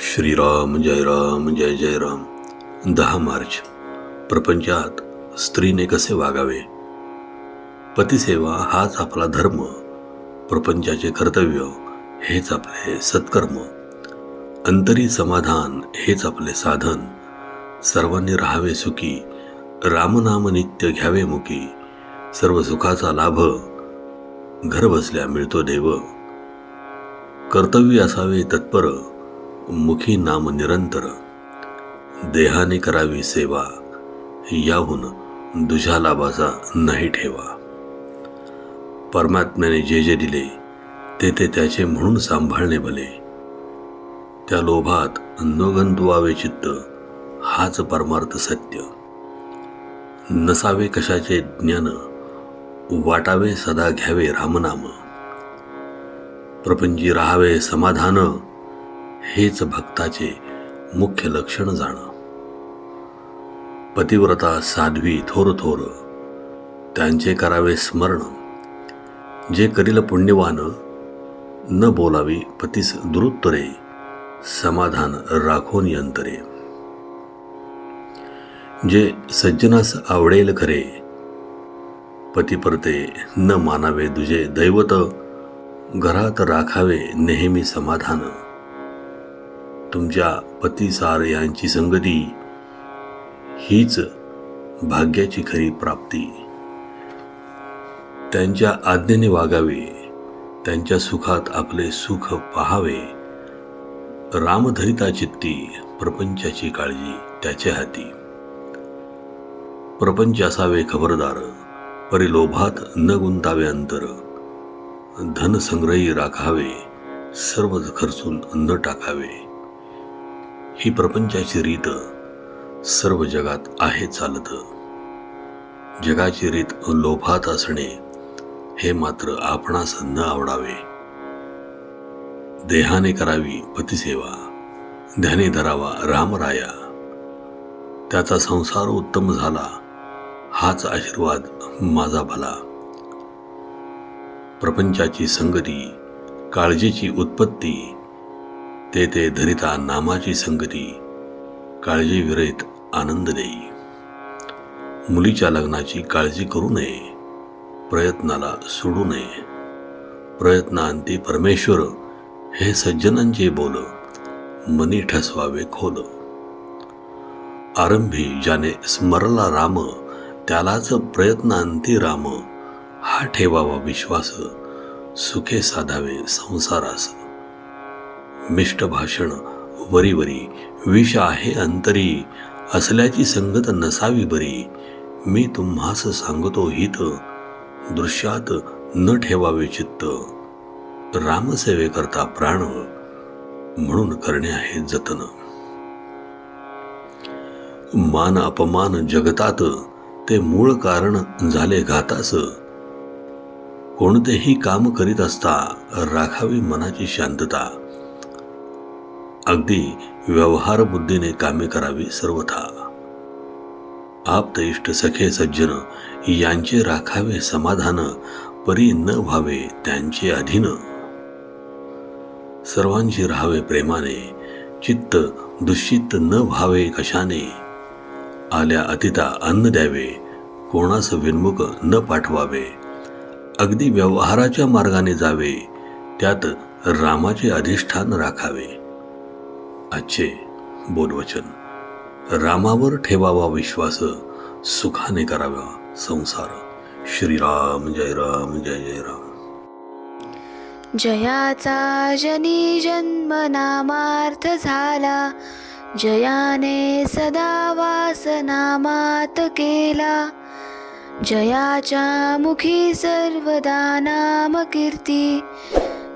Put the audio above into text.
श्रीराम जय राम जय जय राम. दहा मार्च. प्रपंचात स्त्रीने कसे वागावे? पतिसेवा हाच आपला धर्म. प्रपंचाचे कर्तव्य हेच आपले सत्कर्म. अंतरी समाधान हेच आपले साधन. सर्वांनी राहावे सुखी रामनाम नित्य घ्यावे मुखी. सर्व सुखाचा लाभ घर बसल्या मिळतो देव. कर्तव्य असावे तत्पर. मुखी नाम निरंतर. देहाने करावी सेवा याहून दुझ्या लाभाचा नाही ठेवा. परमात्म्याने जे जे दिले ते ते त्याचे म्हणून सांभाळणे भले. त्या लोभात नगंतुवावे चित्त हाच परमार्थ सत्य. नसावे कशाचे ज्ञान वाटावे सदा घ्यावे रामनाम. प्रपंची राहावे समाधान हेच भक्ताचे मुख्य लक्षण जाणं. पतिव्रता साध्वी थोर थोर त्यांचे करावे स्मरण. जे करील पुण्यवान न बोलावी पतीस दुरुत्तरे समाधान राखोन यंतरे. जे सज्जनास आवडेल खरे पतिपरते न मानावे दुजे दैवत घरात राखावे नेहमी समाधान. तुमच्या पतिसार यांची संगती हीच भाग्याची खरी प्राप्ती. त्यांच्या आज्ञेने वागावे त्यांच्या सुखात आपले सुख पाहावे. रामधरिता चित्ती प्रपंचाची काळजी त्याच्या हाती. प्रपंच असावे खबरदार परिलोभात न गुंतावे अंतर. धनसंग्रही राखावे सर्व खर्चून न टाकावे. ही प्रपंचाची रीत सर्व जगात आहे चालत. जगाची रीत लोभात असणे हे मात्र आपणास न आवडावे. देहाने करावी पतिसेवा ध्याने धरावा रामराया. त्याचा संसार उत्तम झाला हाच आशीर्वाद माझा भला. प्रपंचाची संगती काळजीची उत्पत्ती ते ते धरिता नामाची संगती काळजी विरहित आनंद देई. मुलीच्या लग्नाची काळजी करू नये प्रयत्नाला सोडू नये. प्रयत्नांती परमेश्वर हे सज्जनांचे बोल मनी ठसवावे खोल. आरंभी ज्याने स्मरला राम त्यालाच प्रयत्नांती राम हा ठेवावा विश्वास सुखे साधावे संसारास. मिष्ट भाषण वरीवरी विष आहे अंतरी असल्याची संगत नसावी बरी. मी तुम्हास सांगतो हित दृश्यात न ठेवावे चित्त. रामसेवेकरता प्राण म्हणून करणे आहे जतन. मान अपमान जगतात ते मूळ कारण झाले घातास. कोणतेही काम करीत असता राखावी मनाची शांतता. अगदी व्यवहार बुद्धीने कामे करावी सर्वथा. आप्त इष्ट सखे सज्जन यांचे राखावे समाधान परी न व्हावे त्यांचे अधीन. सर्वांशी राहावे प्रेमाने चित्त दुष्चित्त न व्हावे कशाने? आल्या अतिता अन्न द्यावे कोणास विन्मुख न पाठवावे? अगदी व्यवहाराच्या मार्गाने जावे त्यात रामाचे अधिष्ठान राखावे. आजचे बोलवचन रामावर ठेवावा विश्वास सुखाने करावा संसार. श्रीराम जय राम जय जय राम. जयाचा जनी जन्म नामार्थ झाला. जयाने सदा वास नामात केला. जयाच्या मुखी सर्वदा नाम कीर्ती